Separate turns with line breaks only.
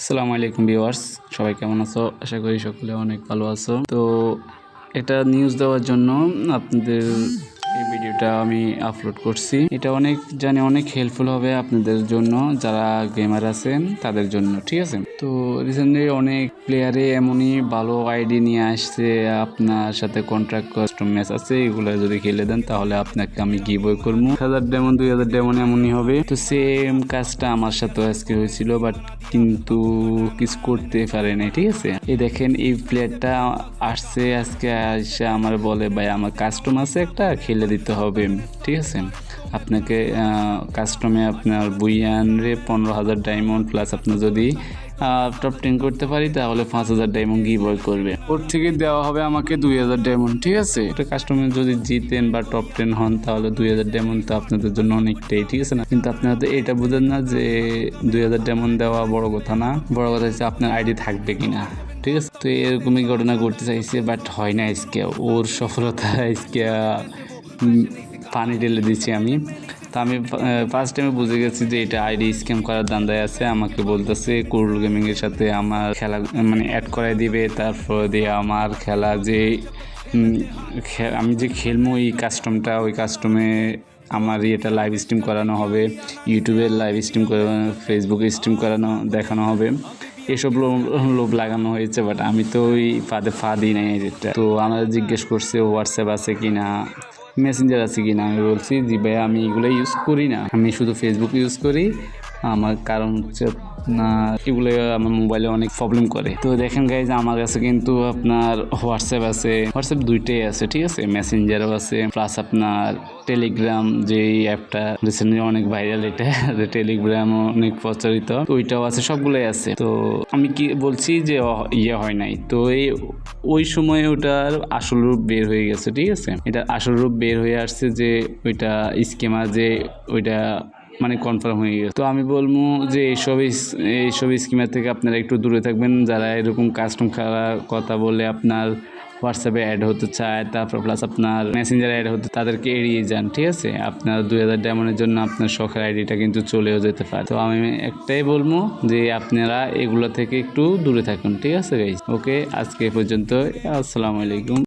আসসালামু আলাইকুম ভিউয়ার্স, সবাই কেমন আছো? আশা করি সকলে অনেক ভালো আছো। তো এটা নিউজ দেওয়ার জন্য আপনাদের এই ভিডিওটা আমি আপলোড করছি। এটা অনেক, জানি অনেক হেল্পফুল হবে আপনাদের জন্য, যারা গেমার আছেন, তাদের জন্য, ঠিক আছে? তো রিসেন্টলি অনেক প্লেয়ারে এমনই ভালো আইডি নিয়ে আসছে, আপনার সাথে কন্ট্রাক্ট কাস্টম ম্যাচ আছে, এগুলো যদি খেলে দেন, তাহলে আপনাকে আমি গিভ ওয়ে করব। হাজার ডেমন দুই হাজার ডেমন এমনই হবে। তো সেম কাজটা আমার সাথে আজকে হয়েছিল বাট কিন্তু কিছু করতে পারে নাই, ঠিক আছে? এই দেখেন, এই প্লেয়ারটা আসছে, আজকে আসে, আমার বলে, ভাই, আমার কাস্টম আছে একটা, খেলে দিতে হবে, ঠিক আছে? আপনাকে কাস্টমে আপনার বুইয়ান রে পনেরো হাজার ডায়মন্ড প্লাস আপনার যদি টপ টেন করতে পারি, তাহলে পাঁচ হাজার ডায়মন্ড গিভ করবে। ওর থেকে দেওয়া হবে আমাকে দুই হাজার ডায়মন্ড ঠিক আছে? এটা কাস্টমে যদি জিতেন বা টপ টেন হন, তাহলে দুই হাজার ডায়মন্ড তো আপনাদের জন্য অনেকটাই, ঠিক আছে না? কিন্তু আপনারা তো এটা বুঝেন না যে দুই হাজার ডায়মন্ড দেওয়া বড় কথা না। বড় কথা হচ্ছে আপনার আইডি থাকবে কিনা, ঠিক আছে? তো এরকমই ঘটনা করতে চাইছে বাট হয় না আজকে। ওর সফলতা আজকে পানি ঢেলে দিচ্ছি আমি। তো আমি ফার্স্ট টাইমে বুঝে গেছি যে এটা আইডি স্ক্যাম করার দান্দায় আছে। আমাকে বলতেছে কুরুল গেমিংয়ের সাথে আমার খেলা মানে অ্যাড করাই দিবে। তারপর দিয়ে আমার খেলা যে আমি যে খেলব এই কাস্টমটা ওই কাস্টমে আমার ইয়েটা লাইভ স্ট্রিম করানো হবে। ইউটিউবে লাইভ স্ট্রিম করানো ফেসবুকে স্ট্রিম করানো, দেখানো হবে। এসব লোভ লাগানো হয়েছে বাট আমি তো ওই ফাঁদে ফা দিই নাই এটা তো আমাদের জিজ্ঞেস করছে হোয়াটসঅ্যাপ আছে কি না মেসেঞ্জার আছে কি না আমি বলছি, জি ভাইয়া, আমি এগুলো ইউজ করি না। আমি শুধু ফেসবুক ইউজ করি। আমার কারণ হচ্ছে না এগুলো আমার মোবাইলে অনেক প্রবলেম করে। তো দেখেন গাইজ আমার কাছে কিন্তু আপনার হোয়াটসঅ্যাপ আছে হোয়াটসঅ্যাপ দুইটাই আছে, ঠিক আছে? মেসেঞ্জারও আছে প্লাস আপনার টেলিগ্রাম যে অ্যাপটা রিসেন্টলি অনেক ভাইরাল এটা টেলিগ্রাম অনেক প্রচারিত ওইটাও আছে, সবগুলোই আছে। তো আমি কি বলছি যে ইয়ে হয় নাই। তো এই, ওই সময় ওটার আসল রূপ বের হয়ে গেছে, ঠিক আছে? এটা আসল রূপ বের হয়ে আসছে যে ওইটা স্কেমা যে ওইটা মানে কনফার্ম হয়ে গেছে। তো আমি বলব যে এইসব এইসব স্কিমের থেকে আপনারা একটু দূরে থাকবেন। যারা এরকম কাস্টম খেলার কথা বলে আপনার হোয়াটসঅ্যাপে অ্যাড হতে চায়, তারপর প্লাস আপনার মেসেঞ্জারে অ্যাড হতে, তাদেরকে এড়িয়ে যান, ঠিক আছে? আপনার দুই হাজার ডায়মন্ডের জন্য আপনার শখের আইডিটা কিন্তু চলেও যেতে পারে। তো আমি একটাই বলব যে আপনারা এগুলো থেকে একটু দূরে থাকুন, ঠিক আছে গাইজ ওকে আজকে এ পর্যন্ত আসসালামু আলাইকুম।